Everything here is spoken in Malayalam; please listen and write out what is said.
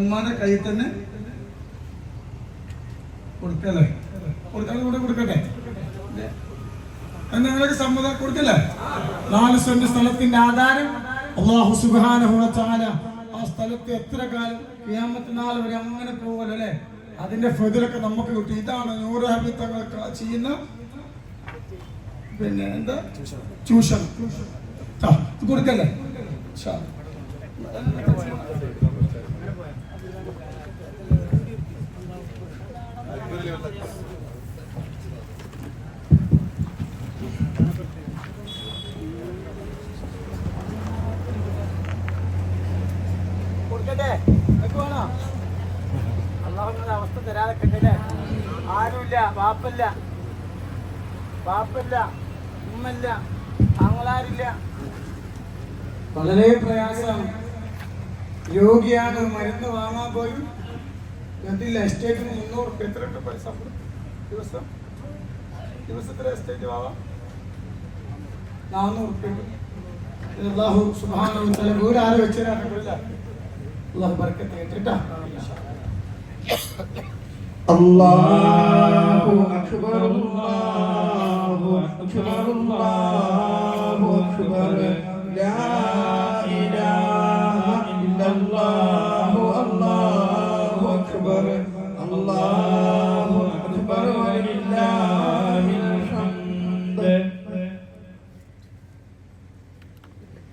ഉമ്മാന്റെ കയ്യിൽ തന്നെ കൊടുക്കല്ലേ? കൊടുക്കാൻ കൂടെ കൊടുക്കട്ടെ? നിങ്ങൾക്ക് സമ്മതം കൊടുക്കല്ലേ? നാല് സെന്റ് സ്ഥലത്തിന്റെ ആധാരം അള്ളാഹു സുഖാന വതആല ആ സ്ഥലത്ത് എത്ര കാലം ക്യാമത്ത് നാൾ വരെ അങ്ങനെ പോകുമല്ലോ അല്ലെ? അതിന്റെ ഫെതിലൊക്കെ നമുക്ക് കിട്ടി. ഇതാണ് നൂറ് ഹബിത്തങ്ങൾ ചെയ്യുന്ന പിന്നെ എന്താ? ചൂഷണം കൊടുക്കല്ലേ? നിനക്ക് വേണോ? അള്ളാഹുവിന്റെ അവസ്ഥ തരാതെക്കട്ടെ ആരുമില്ല വാപ്പല്ല വാപ്പല്ല ഉമ്മല്ല ആങ്ങളാരില്ല. വളരെ പ്രയാസം. രോഗിയാണ് മരുന്ന് വാങ്ങാൻ പോയി. എന്തില്ല എസ്റ്റേറ്റിന് മുന്നൂറ് റുപ്യ എത്ര ഉണ്ട് പൈസ? ദിവസം? ദിവസത്തിലെ എസ്റ്റേറ്റ് വാങ്ങാം. നാനൂറ് റുപ്യ അള്ളാഹു സുബാന വീട് ആര് വെച്ചാൽ അള്ളാഹു ബർക്കത്ത് കേട്ടോ അല്ലാഹു അക്ബർ അല്ലാഹു അക്ബർ അല്ലാഹു അക്ബർ. ലാ ഇലാഹ ഇല്ലല്ലാഹു അല്ലാഹു അക്ബർ. അല്ലാഹു